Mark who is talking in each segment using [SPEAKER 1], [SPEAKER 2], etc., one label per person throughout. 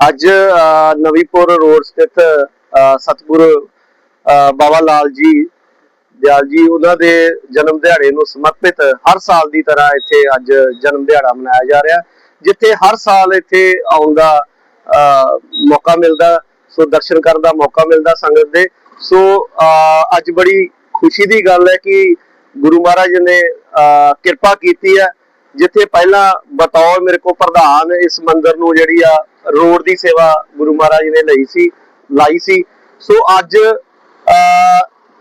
[SPEAKER 1] ਅੱਜ ਨਵੀਪੁਰ ਰੋਡ ਸਥਿਤ ਅ, ਬਾਬਾ ਲਾਲ ਜੀ ਦਿਆਲ ਜੀ ਉਹਨਾਂ ਦੇ ਜਨਮ ਦਿਹਾੜੇ ਨੂੰ ਸਮਰਪਿਤ ਹਰ ਸਾਲ ਦੀ ਤਰ੍ਹਾਂ ਇੱਥੇ ਅੱਜ ਜਨਮ ਦਿਹਾੜਾ ਮਨਾਇਆ ਜਾ ਰਿਹਾ। ਜਿੱਥੇ ਹਰ ਸਾਲ ਇੱਥੇ ਆਉਣ ਦਾ ਮੌਕਾ ਮਿਲਦਾ ਸੋ ਦਰਸ਼ਨ ਕਰਨ ਦਾ ਮੌਕਾ ਮਿਲਦਾ ਸੰਗਤ ਦੇ। ਸੋ ਅੱਜ ਬੜੀ ਖੁਸ਼ੀ ਦੀ ਗੱਲ ਹੈ ਕਿ ਗੁਰੂ ਮਹਾਰਾਜ ਨੇ ਅ, ਕਿਰਪਾ ਕੀਤੀ ਹੈ। ਜਿੱਥੇ ਪਹਿਲਾਂ ਬਤੌਰ ਮੇਰੇ ਕੋ ਪ੍ਰਧਾਨ ਇਸ ਮੰਦਿਰ ਨੂੰ ਜਿਹੜੀ ਆ ਰੋਡ ਦੀ ਸੇਵਾ ਗੁਰੂ ਮਹਾਰਾਜ ਨੇ ਲਈ ਸੀ, ਲਾਈ ਸੀ। ਸੋ ਅੱਜ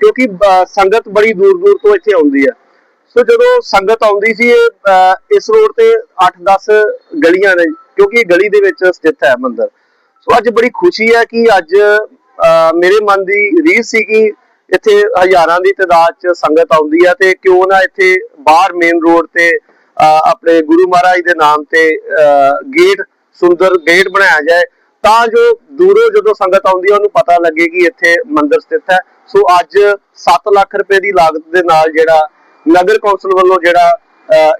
[SPEAKER 1] ਕਿਉਂਕਿ ਸੰਗਤ ਬੜੀ ਦੂਰ ਦੂਰ ਤੋਂ ਇੱਥੇ ਆਉਂਦੀ ਹੈ। ਸੋ ਜਦੋਂ ਸੰਗਤ ਆਉਂਦੀ ਸੀ ਇਸ ਰੋਡ ਤੇ 8-10 ਗਲੀਆਂ ਨੇ, ਕਿਉਂਕਿ ਇਹ ਗਲੀ ਦੇ ਵਿੱਚ ਸਥਿਤ ਹੈ ਮੰਦਿਰ। ਸੋ ਅੱਜ ਬੜੀ ਖੁਸ਼ੀ ਹੈ ਕਿ ਅੱਜ ਮੇਰੇ ਮਨ ਦੀ ਰੀਝ ਸੀ ਕਿ ਇੱਥੇ ਹਜ਼ਾਰਾਂ ਦੀ ਤਾਦਾਦ 'ਚ ਸੰਗਤ ਆਉਂਦੀ ਹੈ ਤੇ ਕਿਉਂ ਨਾ ਇੱਥੇ ਬਾਹਰ ਮੇਨ ਰੋਡ ਤੇ ਆਪਣੇ ਗੁਰੂ ਮਹਾਰਾਜ ਦੇ ਨਾਮ ਤੇ ਗੇਟ ਸੁੰਦਰ ਗੇਟ ਬਣਾਇਆ ਜਾਏ ਤਾਂ ਜੋ ਦੂਰੋਂ ਜਦੋਂ ਸੰਗਤ ਆਉਂਦੀ ਹੈ ਉਹਨੂੰ ਪਤਾ ਲੱਗੇ ਕਿ ਇੱਥੇ ਮੰਦਿਰ ਸਥਿਤ ਹੈ। ਸੋ ਅੱਜ 7 ਲੱਖ ਰੁਪਏ ਦੀ ਲਾਗਤ ਦੇ ਨਾਲ ਜਿਹੜਾ ਨਗਰ ਕੌਂਸਲ ਵੱਲੋਂ ਜਿਹੜਾ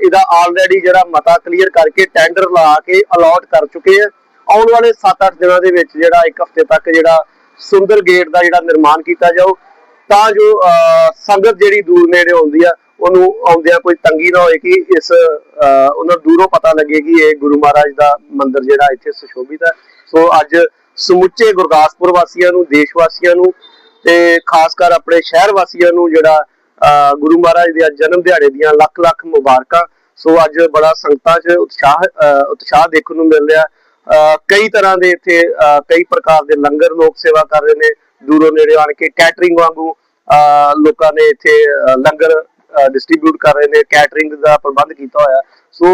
[SPEAKER 1] ਇਹਦਾ ਆਲਰੇਡੀ ਜਿਹੜਾ ਮਤਾ ਕਲੀਅਰ ਕਰਕੇ ਟੈਂਡਰ ਲਾ ਕੇ ਅਲਾਟ ਕਰ ਚੁੱਕੇ ਆ। ਆਉਣ ਵਾਲੇ 7-8 ਦਿਨਾਂ ਦੇ ਵਿੱਚ ਜਿਹੜਾ ਇੱਕ ਹਫ਼ਤੇ ਤੱਕ ਜਿਹੜਾ ਸੁੰਦਰ ਗੇਟ ਦਾ ਜਿਹੜਾ ਨਿਰਮਾਣ ਕੀਤਾ ਜਾਊ ਤਾਂ ਜੋ ਅਹ, ਸੰਗਤ ਜਿਹੜੀ ਦੂਰ ਨੇੜੇ ਆਉਂਦੀ ਆ ਉਹਨੂੰ ਆਉਂਦਿਆਂ ਕੋਈ ਤੰਗੀ ਨਾ ਹੋਏ ਕਿ ਇਸ ਉਹਨਾਂ ਦੂਰੋਂ ਪਤਾ ਲੱਗੇ ਕਿ ਇਹ ਗੁਰੂ ਮਹਾਰਾਜ ਦਾ ਮੰਦਿਰ ਜਿਹੜਾ ਇੱਥੇ ਸੁਸ਼ੋਭਿਤ ਹੈ। ਸੋ ਅੱਜ ਸਮੁੱਚੇ ਗੁਰਦਾਸਪੁਰ ਵਾਸੀਆਂ ਨੂੰ ਦੇਸ਼ ਵਾਸੀਆਂ ਨੂੰ ਤੇ ਖਾਸ ਕਰ ਆਪਣੇ ਸ਼ਹਿਰ ਵਾਸੀਆਂ ਨੂੰ ਜਿਹੜਾ ਗੁਰੂ ਮਹਾਰਾਜ ਦੇ ਜਨਮ ਦਿਹਾੜੇ ਦੀਆਂ ਲੱਖ ਲੱਖ ਮੁਬਾਰਕਾਂ। ਸੋ ਅੱਜ ਬੜਾ ਸੰਗਤਾਂ 'ਚ ਉਤਸ਼ਾਹ ਉਤਸ਼ਾਹ ਦੇਖਣ ਨੂੰ ਮਿਲ ਰਿਹਾ। ਅਹ, ਕਈ ਤਰ੍ਹਾਂ ਦੇ ਇੱਥੇ ਅਹ, ਕਈ ਪ੍ਰਕਾਰ ਦੇ ਲੰਗਰ ਲੋਕ ਸੇਵਾ ਕਰ ਰਹੇ ਨੇ। ਦੂਰੋਂ ਨੇੜੇ ਆਣ ਕੇ ਕੈਟਰਿੰਗ ਵਾਂਗੂ ਅਹ, ਲੋਕਾਂ ਨੇ ਇੱਥੇ ਲੰਗਰ ਡਿਸਟ੍ਰੀਬਿਊਟ ਕਰ ਰਹੇ ਨੇ ਕੈਟਰਿੰਗ ਦਾ ਪ੍ਰਬੰਧ ਕੀਤਾ ਹੋਇਆ। ਸੋ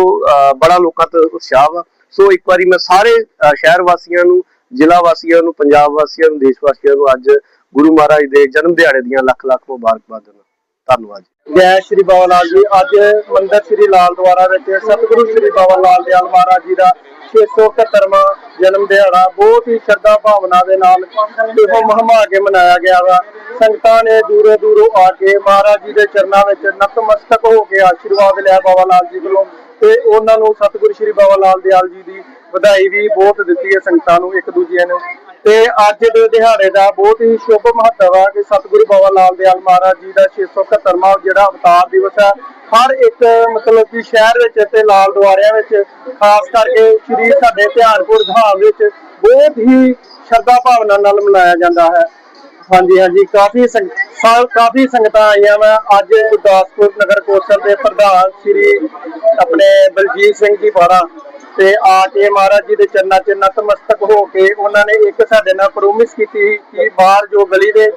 [SPEAKER 1] ਬੜਾ ਲੋਕਾਂ ਤੋਂ ਉਤਸ਼ਾਹ ਵਾ। ਸੋ ਇੱਕ ਵਾਰੀ ਮੈਂ ਸਾਰੇ ਸ਼ਹਿਰ ਵਾਸੀਆਂ ਨੂੰ, ਜ਼ਿਲ੍ਹਾ ਵਾਸੀਆਂ ਨੂੰ, ਪੰਜਾਬ ਵਾਸੀਆਂ ਨੂੰ, ਦੇਸ਼ ਵਾਸੀਆਂ ਨੂੰ ਅੱਜ ਗੁਰੂ ਮਹਾਰਾਜ ਦੇ ਜਨਮ ਦਿਹਾੜੇ ਦੀਆਂ ਲੱਖ ਲੱਖ ਮੁਬਾਰਕਬਾਦ ਦਿੰਦਾ। ਧੰਨਵਾਦ ਜੀ।
[SPEAKER 2] ਜੈ ਸ਼੍ਰੀ ਬਾਬਾ ਲਾਲ ਜੀ। ਅੱਜ ਮੰਦਰ ਸ਼੍ਰੀ ਲਾਲ ਦੁਆਰਾ ਵਿੱਚ ਸਤਿਗੁਰੂ ਸ਼੍ਰੀ ਬਾਬਾ ਲਾਲ ਦਿਆਲ ਮਹਾਰਾਜ ਜੀ ਦਾ 671ਵਾਂ ਜਨਮ ਦਿਹਾੜਾ, ਬਹੁਤ ਹੀ ਸ਼ਰਧਾ ਭਾਵਨਾ ਦੇ ਨਾਲ ਇਹੋ ਮਹਮਾ ਕੇ ਮਨਾਇਆ ਗਿਆ ਵਾ। ਸੰਗਤਾਂ ਨੇ ਦੂਰੋਂ ਦੂਰੋਂ ਆ ਕੇ ਮਹਾਰਾਜ ਜੀ ਦੇ ਚਰਨਾਂ ਵਿੱਚ ਨਤਮਸਤਕ ਹੋ ਕੇ ਆਸ਼ੀਰਵਾਦ ਲਿਆ ਬਾਬਾ ਲਾਲ ਜੀ ਵੱਲੋਂ ਤੇ ਉਹਨਾਂ ਨੂੰ ਸਤਿਗੁਰੂ ਸ਼੍ਰੀ ਬਾਬਾ ਲਾਲ ਦਿਆਲ ਜੀ ਦੀ ਵਧਾਈ ਵੀ ਬਹੁਤ ਦਿੱਤੀ ਹੈ ਸੰਗਤਾਂ ਨੂੰ ਇੱਕ ਦੂਜੇ ਨੂੰ। ਤੇ ਅੱਜ ਦੇ ਦਿਹਾੜੇ ਦਾ ਬਹੁਤ ਹੀ ਸ਼ੁਭ ਮਹੱਤਵ ਹੈ ਕਿ ਸਤਿਗੁਰੂ ਬਾਬਾ ਲਾਲ ਦਿਆਲ ਮਹਾਰਾਜ ਜੀ ਦਾ 671ਵਾਂ ਜਿਹੜਾ ਅਵਤਾਰ ਦਿਵਸ ਹੈ ਹਰ ਇੱਕ ਮਤਲਬ ਕਿ ਸ਼ਹਿਰ ਵਿੱਚ ਤੇ ਲਾਲ ਦੁਆਰਿਆਂ ਵਿੱਚ, ਖਾਸ ਕਰਕੇ ਸ੍ਰੀ ਸਾਡੇ ਧਿਆਨਪੁਰ ਧਾਮ ਵਿੱਚ ਬਹੁਤ ਹੀ ਸ਼ਰਧਾ ਭਾਵਨਾ ਨਾਲ ਮਨਾਇਆ ਜਾਂਦਾ ਹੈ। ਹਾਂਜੀ ਹਾਂਜੀ, ਕਾਫੀ ਸੰਗ ਕਾਫੀ ਸੰਗਤਾਂ ਆਈਆਂ ਵਾ। ਅੱਜ ਗੁਰਦਾਸਪੁਰ ਨਗਰ ਕੌਂਸਲ ਦੇ ਪ੍ਰਧਾਨ ਸ੍ਰੀ ਆਪਣੇ ਬਲਜੀਤ ਸਿੰਘ ਜੀ ਬਾੜਾ ਤੇ ਆ ਕੇ ਮਹਾਰਾਜ ਜੀ ਦੇ ਚਰਨਾਂ 'ਚ ਨਤਮਸਤਕ ਹੋ ਕੇ ਉਹਨਾਂ ਨੇ ਇੱਕ ਸਾਡੇ ਨਾਲ ਪ੍ਰੋਮਿਸ ਕੀਤੀ ਕਿ ਬਾਹਰ ਜੋ ਗਲੀ ਦੇ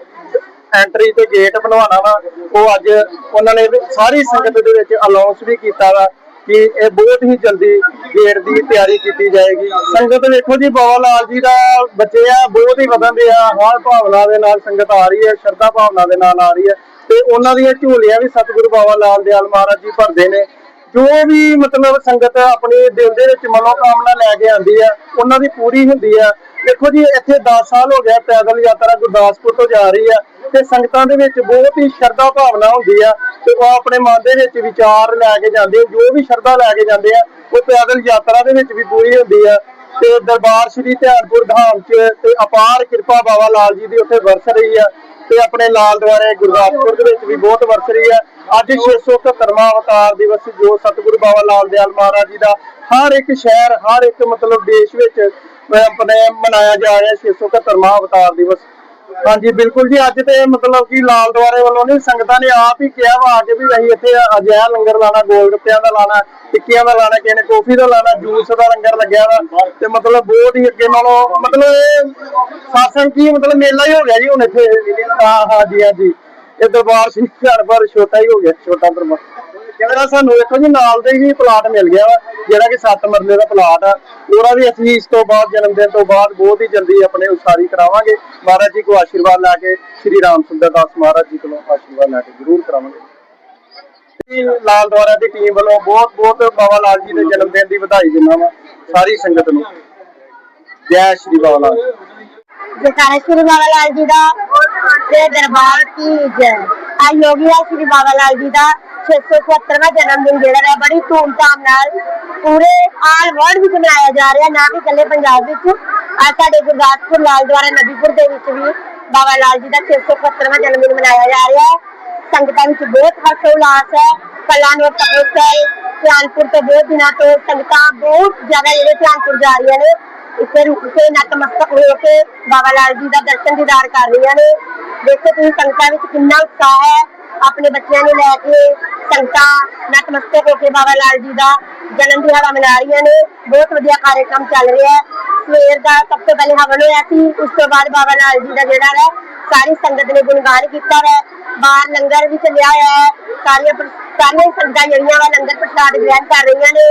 [SPEAKER 2] ਐਂਟਰੀ ਤੇ ਗੇਟ ਬਣਵਾਉਣਾ ਵਾ, ਉਹ ਅੱਜ ਉਹਨਾਂ ਨੇ ਸਾਰੀ ਸੰਗਤ ਦੇ ਵਿੱਚ ਅਨਾਉਂਸ ਵੀ ਕੀਤਾ ਵਾ ਕਿ ਇਹ ਬਹੁਤ ਹੀ ਜਲਦੀ ਗੇਟ ਦੀ ਤਿਆਰੀ ਕੀਤੀ ਜਾਏਗੀ। ਸੰਗਤ ਵੇਖੋ ਜੀ, ਬਾਬਾ ਲਾਲ ਜੀ ਦਾ ਬੱਚੇ ਆ, ਬਹੁਤ ਹੀ ਵਧਣਦੇ ਆ, ਹਰ ਭਾਵਨਾ ਦੇ ਨਾਲ ਸੰਗਤ ਆ ਰਹੀ ਹੈ, ਸ਼ਰਧਾ ਭਾਵਨਾ ਦੇ ਨਾਲ ਆ ਰਹੀ ਹੈ। ਤੇ ਉਹਨਾਂ ਦੀਆਂ ਝੋਲੀਆਂ ਵੀ ਸਤਿਗੁਰੂ ਬਾਬਾ ਲਾਲ ਦਿਆਲ ਮਹਾਰਾਜ ਜੀ ਭਰਦੇ ਨੇ। ਜੋ ਵੀ ਮਤਲਬ ਸੰਗਤ ਆਪਣੇ ਦਿਲ ਦੇ ਵਿੱਚ ਮਨੋਕਾਮਨਾ ਲੈ ਕੇ ਆਂਦੀ ਆ, ਉਹਨਾਂ ਦੀ ਪੂਰੀ ਹੁੰਦੀ ਆ। ਦੇਖੋ ਜੀ, ਇੱਥੇ 10 ਸਾਲ ਹੋ ਗਿਆ ਪੈਦਲ ਯਾਤਰਾ ਗੁਰਦਾਸਪੁਰ ਤੋਂ ਜਾ ਰਹੀ ਆ ਤੇ ਸੰਗਤਾਂ ਦੇ ਵਿੱਚ ਬਹੁਤ ਹੀ ਸ਼ਰਧਾ ਭਾਵਨਾ ਹੁੰਦੀ ਆ ਤੇ ਉਹ ਆਪਣੇ ਮਨ ਦੇ ਵਿੱਚ ਵਿਚਾਰ ਲੈ ਕੇ ਜਾਂਦੇ ਜੋ ਵੀ ਸ਼ਰਧਾ ਲੈ ਕੇ ਜਾਂਦੇ ਆ, ਉਹ ਪੈਦਲ ਯਾਤਰਾ ਦੇ ਵਿੱਚ ਵੀ ਪੂਰੀ ਹੁੰਦੀ ਆ। ਤੇ ਦਰਬਾਰ ਸ੍ਰੀ ਧਿਆਨਪੁਰ ਧਾਮ 'ਚ ਤੇ ਅਪਾਰ ਕਿਰਪਾ ਬਾਬਾ ਲਾਲ ਜੀ ਦੀ ਉੱਥੇ ਵਰਸ ਰਹੀ ਆ। ਤੇ ਆਪਣੇ ਲਾਲ ਦੁਆਰੇ ਗੁਰਦਾਸਪੁਰ ਦੇ ਵਿੱਚ ਵੀ ਬਹੁਤ ਵਰਸ ਰਹੀ ਹੈ। ਅੱਜ 671ਵਾਂ ਅਵਤਾਰ ਦਿਵਸ ਜੋ ਸਤਿਗੁਰੂ ਬਾਬਾ ਲਾਲ ਦਿਆਲ ਮਹਾਰਾਜ ਜੀ ਦਾ ਹਰ ਇੱਕ ਸ਼ਹਿਰ, ਹਰ ਇੱਕ ਮਤਲਬ ਦੇਸ਼ ਵਿੱਚ ਮਨਾਇਆ ਜਾ ਰਿਹਾ 671ਵਾਂ ਅਵਤਾਰ ਦਿਵਸ। ਹਾਂਜੀ, ਬਿਲਕੁਲ ਜੀ, ਅੱਜ ਤੇ ਮਤਲਬ ਕਿ ਲਾਲ ਦੁਆਰੇ ਵੱਲੋਂ ਨਹੀਂ, ਸੰਗਤਾਂ ਨੇ ਆਪ ਹੀ ਕਿਹਾ ਵਾ ਆ ਕੇ ਵੀ ਅਸੀਂ ਇੱਥੇ ਅਜਿਹਾ ਲੰਗਰ ਲਾਣਾ ਗੋਲ ਗੱਪਿਆਂ ਦਾ ਲਾਣਾ ਟਿੱਕੀਆਂ ਦਾ ਲਾਣਾ ਕਿਸੇ ਨੇ ਕੌਫੀ ਦਾ ਲਾਣਾ ਜੂਸ ਦਾ ਲੰਗਰ ਲੱਗਿਆ ਵਾ, ਤੇ ਮਤਲਬ ਬਹੁਤ ਹੀ ਅੱਗੇ ਨਾਲੋਂ, ਮਤਲਬ ਇਹ ਸਾਸਨ ਕੀ, ਮਤਲਬ ਮੇਲਾ ਹੀ ਹੋ ਗਿਆ ਜੀ ਹੁਣ ਇੱਥੇ। ਹਾਂ ਹਾਂ ਜੀ ਹਾਂ ਜੀ ਇਹ ਦਰਬਾਰ ਸਿੰਘ ਘਰ ਛੋਟਾ ਹੀ ਹੋ ਗਿਆ, ਛੋਟਾ ਦਰਬਾਰ। ਜਿਹੜਾ ਸਾਨੂੰ ਵੇਖੋ ਜੀ, ਨਾਲ ਦੇ ਹੀ ਪਲਾਟ ਮਿਲ ਗਿਆ ਵਾ, ਜਿਹੜਾ ਕਿ 7 ਮਰਲੇ ਦਾ ਪਲਾਟ ਆ। ਉਹਦਾ ਵੀ ਅਸੀਂ ਇਸ ਤੋਂ ਬਾਅਦ ਜਨਮ ਦਿਨ ਤੋਂ ਬਾਅਦ ਬਹੁਤ ਹੀ ਜਲਦੀ ਆਪਣੇ ਉਸਾਰੀ ਕਰਾਵਾਂਗੇ। ਮਹਾਰਾਜ ਜੀ ਕੋ ਆਸ਼ੀਰਵਾਦ ਲੈ ਕੇ, ਸ੍ਰੀ ਰਾਮ ਸੁੰਦਰ ਦਾਸ ਮਹਾਰਾਜ ਜੀ ਕੋਲੋਂ ਆਸ਼ੀਰਵਾਦ ਲੈ ਕੇ ਜ਼ਰੂਰ ਕਰਾਵਾਂਗੇ। ਲਾਲ ਦੁਆਰਾ ਦੀ ਟੀਮ ਵੱਲੋਂ ਬਹੁਤ ਬਹੁਤ ਬਾਬਾ ਲਾਲ ਜੀ ਦੇ ਜਨਮ ਦਿਨ ਦੀ ਵਧਾਈ ਦਿੰਦਾ ਵਾ, ਸਾਰੀ ਸੰਗਤ ਨੂੰ। ਜੈ ਸ਼੍ਰੀ ਬਾਬਾ ਲਾਲ।
[SPEAKER 3] ਜਕਾਰਾ ਸ਼੍ਰੀ ਬਾਬਾ ਲਾਲ ਜੀ ਦਾ ਤੇ ਦਰਬਾਰ ਕੀ ਜੈ ਆ ਯੋਗੀਆ ਸ਼੍ਰੀ ਬਾਬਾ ਲਾਲ ਜੀ ਦਾ 677ਵਾਂ ਜਨਮ ਦਿਨ ਜਿਹੜਾ ਹੈ ਬੜੀ ਧੂਮਧਾਮ ਨਾਲ ਪੂਰੇ ਆਲ ਵਰਲਡ ਵਿੱਚ ਮਨਾਇਆ ਜਾ ਰਿਹਾ, ਨਾ ਕਿ ਇਕੱਲੇ ਪੰਜਾਬ ਵਿੱਚ। ਅੱਜ ਸਾਡੇ ਗੁਰਦਾਸਪੁਰ ਲਾਲ ਦੁਆਰਾ ਨਬੀਪੁਰ ਦੇ ਵਿੱਚ ਵੀ ਬਾਬਾ ਲਾਲ ਜੀ ਦਾ 671ਵਾਂ ਜਨਮ ਦਿਨ ਮਨਾਇਆ ਜਾ ਰਿਹਾ ਹੈ। ਸੰਗਤਾਂ ਵਿੱਚ ਬਹੁਤ ਹਰਸ਼ ਉਲਾਸ ਹੈ ਕਲਾਨੌਰ ਤਪੋਸਲ ਧਿਆਨਪੁਰ ਤੋਂ ਬਹੁਤ ਦਿਨਾਂ ਤੋਂ ਸੰਗਤਾਂ ਬਹੁਤ ਜ਼ਿਆਦਾ ਜਿਹੜੇ ਧਿਆਨਪੁਰ ਜਾ ਰਹੀਆਂ ਨੇ ਇੱਥੇ ਰੁਕ ਕੇ ਨਤਮਸਤਕ ਹੋ ਕੇ ਬਾਬਾ ਲਾਲ ਜੀ ਦਾ ਦਰਸ਼ਨ ਦੀਦਾਰ ਕਰ ਰਹੀਆਂ ਨੇ। ਦੇਖੋ ਤੁਸੀਂ ਸੰਗਤਾਂ ਵਿੱਚ ਕਿੰਨਾ ਉਤਸ਼ਾਹ ਹੈ। ਆਪਣੇ ਬੱਚਿਆਂ ਨੂੰ ਲੈ ਕੇ ਸੰਗਤਾਂ ਨਤਮਸਤਕ ਹੋ ਕੇ ਬਾਬਾ ਲਾਲ ਜੀ ਦਾ ਜਨਮ ਦਿਹਾੜਾ ਮਨਾ ਰਹੀਆਂ ਨੇ। ਬਹੁਤ ਵਧੀਆ ਕਾਰਜਕ੍ਰਮ ਚੱਲ ਰਿਹਾ ਹੈ। ਸਵੇਰ ਦਾ ਸਭ ਤੋਂ ਪਹਿਲੇ ਹਵਨ ਹੋਇਆ ਸੀ। ਉਸ ਤੋਂ ਬਾਅਦ ਬਾਬਾ ਲਾਲ ਜੀ ਦਾ ਜਿਹੜਾ ਹੈ, ਸਾਰੀ ਸੰਗਤ ਨੇ ਗੁਣਗਾਨ ਕੀਤਾ ਹੈ। ਬਾਹਰ ਲੰਗਰ ਵੀ ਚੱਲਿਆ ਹੋਇਆ ਹੈ। ਸਾਰੀਆਂ ਸਾਰੀਆਂ ਸੰਗਤਾਂ ਜਿਹੜੀਆਂ ਵਾ ਲੰਗਰ ਪ੍ਰਸ਼ਾਦ ਗ੍ਰਹਿਣ ਕਰ ਰਹੀਆਂ ਨੇ।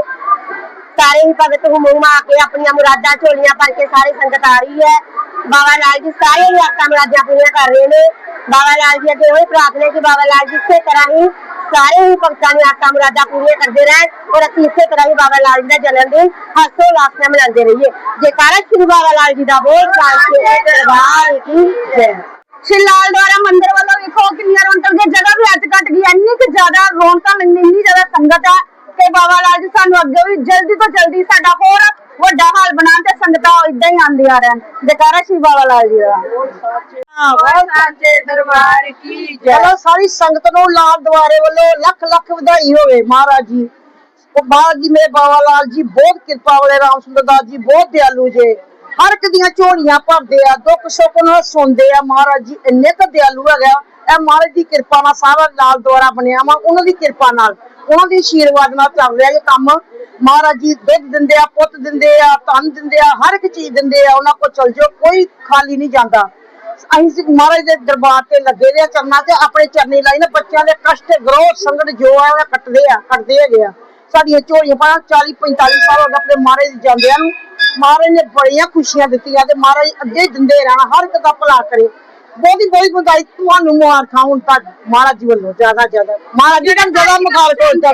[SPEAKER 3] ਸਾਰੇ ਹੀ ਭਗਤ ਹੁਮੂਮ ਆ ਕੇ ਆਪਣੀਆਂ ਮੁਰਾਦਾਂ, ਝੋਲੀਆਂ ਭਰ ਕੇ ਸਾਰੇ ਸੰਗਤ ਆ ਰਹੀ ਹੈ। ਬਾਬਾ ਲਾਲ ਜੀ ਸਾਰੇ ਹੀ ਆਸਾਂ ਮੁਰਾਦਾਂ ਪੂਰੀਆਂ ਕਰ ਰਹੇ ਨੇ। ਬਾਬਾ ਲਾਲ ਜੀ ਅੱਗੇ ਉਹੀ ਪ੍ਰਾਰਥਨਾ ਕਿ ਬਾਬਾ ਲਾਲ ਜੀ ਇਸੇ ਤਰ੍ਹਾਂ ਹੀ ਸਾਰੇ ਹੀ ਭਗਤਾਂ ਦੀਆਂ ਆਸਾਂ ਮੁਰਾਦਾਂ ਪੂਰੀਆਂ ਕਰਦੇ ਰਹਿਣ ਔਰ ਅਸੀਂ ਇਸੇ ਤਰ੍ਹਾਂ ਹੀ ਬਾਬਾ ਲਾਲ ਜੀ ਦਾ ਜਨਮ ਦਿਨ ਹੱਸੋ ਉਲਾਸ ਨਾਲ ਮਨਾਉਂਦੇ ਰਹੀਏ। ਜੇਕਾਰਾ ਸ਼੍ਰੀ ਬਾਬਾ ਲਾਲ ਜੀ ਦਾ ਬੋਲ ਸਾਂਝੇ ਦਰਬਾਰ ਕੀ ਜੈ।
[SPEAKER 4] ਸ਼੍ਰੀ ਲਾਲ ਦੁਆਰਾ ਮੰਦਿਰ ਵੱਲੋਂ ਵੇਖੋ ਕਿੰਨੀਆਂ ਰੌਣਕਾਂ ਦੀਆਂ ਜਗ੍ਹਾ ਵੀ ਅੱਜ ਘਟ ਗਈ ਇੰਨੀ ਕਿ ਜ਼ਿਆਦਾ ਰੌਣਕਾਂ ਇੰਨੀ ਇੰਨੀ ਜ਼ਿਆਦਾ ਸੰਗਤ ਹੈ। ਤੇ ਬਾਬਾ ਲਾਲ ਜੀ ਸਾਨੂੰ ਅੱਗੇ ਵੀ ਜਲਦੀ ਤੋਂ ਜਲਦੀ ਸਾਡਾ ਹੋਰ ਵੱਡਾ ਹਾਲ ਬਣਾਉਣ ਤੇ ਸੰਗਤਾਂ ਇਦਾਂ ਹੀ ਆਉਂਦੀਆਂ ਰਹਿਣ। ਜੈਕਾਰਾ ਸ਼੍ਰੀ ਬਾਬਾ ਲਾਲ ਜੀ ਦਾ।
[SPEAKER 5] ਸਾਂਝੇ
[SPEAKER 4] ਦਰਬਾਰ ਕੀ
[SPEAKER 5] ਚਲੋ ਸਾਰੀ ਸੰਗਤ ਨੂੰ ਲਾਲ ਦੁਆਰੇ ਵੱਲੋਂ ਲੱਖ ਲੱਖ ਵਧਾਈ ਹੋਵੇ ਮਹਾਰਾਜ ਜੀ। ਉਹ ਮਹਾਰਾਜ ਜੀ ਮੇਰੇ ਬਾਬਾ ਲਾਲ ਜੀ ਬਹੁਤ ਕਿਰਪਾ ਵਾਲੇ ਰਾਮ ਸੁੰਦਰ ਦਾਸ ਜੀ ਬਹੁਤ ਦਿਆਲੂ ਜੇ। ਹਰ ਇੱਕ ਦੀਆਂ ਝੋਲੀਆਂ ਭਰਦੇ ਆ ਦੁੱਖ ਸੁੱਖ ਨਾਲ ਸੁਣਦੇ ਆ। ਮਹਾਰਾਜ ਜੀ ਇੰਨੇ ਕੁ ਦਿਆਲੂ ਹੈਗਾ ਇਹ ਮਹਾਰਾਜ ਦੀ ਕਿਰਪਾ ਨਾਲ ਸਾਰਾ ਲਾਲ ਦੁਆਰਾ ਬਣਿਆ ਵਾ, ਉਹਨਾਂ ਦੀ ਕਿਰਪਾ ਨਾਲ, ਉਹਨਾਂ ਦੀ ਆਸ਼ੀਰਵਾਦ ਨਾਲ ਚੱਲ ਰਿਹਾ ਇਹ ਕੰਮ। ਮਹਾਰਾਜ ਜੀ ਦੁੱਧ ਦਿੰਦੇ ਆ, ਪੁੱਤ ਦਿੰਦੇ ਆ, ਧਨ ਦਿੰਦੇ ਆ, ਹਰ ਇੱਕ ਚੀਜ਼ ਦਿੰਦੇ ਆ, ਉਹਨਾਂ ਕੋਲ ਚਲ ਜਾਓ, ਕੋਈ ਖਾਲੀ ਨਹੀਂ ਜਾਂਦਾ। ਅਸੀਂ ਮਹਾਰਾਜ ਦੇ ਦਰਬਾਰ ਤੇ ਲੱਗੇ ਦੇ ਆ ਤੇ, ਆਪਣੇ ਚਰਨੀ ਲਾਈ ਨੇ, ਬੱਚਿਆਂ ਦੇ ਕਸ਼ਟ, ਗਰੋਹ ਸੰਗਤ ਜੋ ਆ, ਉਹ ਕੱਟਦੇ ਆ, ਕੱਟਦੇ ਹੈਗੇ ਆ। ਸਾਡੀਆਂ ਝੋਲੀਆਂ ਪਾ 40 45 ਸਾਲ ਹੋ ਗਏ ਆਪਣੇ ਮਹਾਰਾਜ ਦੇ ਜਾਂਦਿਆਂ ਨੂੰ, ਮਹਾਰਾਜ ਨੇ ਬੜੀਆਂ ਖੁਸ਼ੀਆਂ ਦਿੱਤੀਆਂ ਤੇ ਮਹਾਰਾਜ ਅੱਗੇ ਦਿੰਦੇ ਰਹਿਣਾ, ਹਰ ਇੱਕ ਦਾ ਭਲਾ ਕਰੇ। ਬਹੁਤੀ ਬਹੁਤੀ ਵਧਾਈ ਤੁਹਾਨੂੰ ਮੁਬਾਰਕਾਂ ਹੁਣ ਤੱਕ ਮਹਾਰਾਜ ਜੀ ਵੱਲੋਂ ਜ਼ਿਆਦਾ ਜ਼ਿਆਦਾ। ਮਹਾਰਾਜ ਜੀ ਨੂੰ ਜ਼ਿਆਦਾ ਮੁਖਾਲਤ ਹੋ ਜਾਵੇ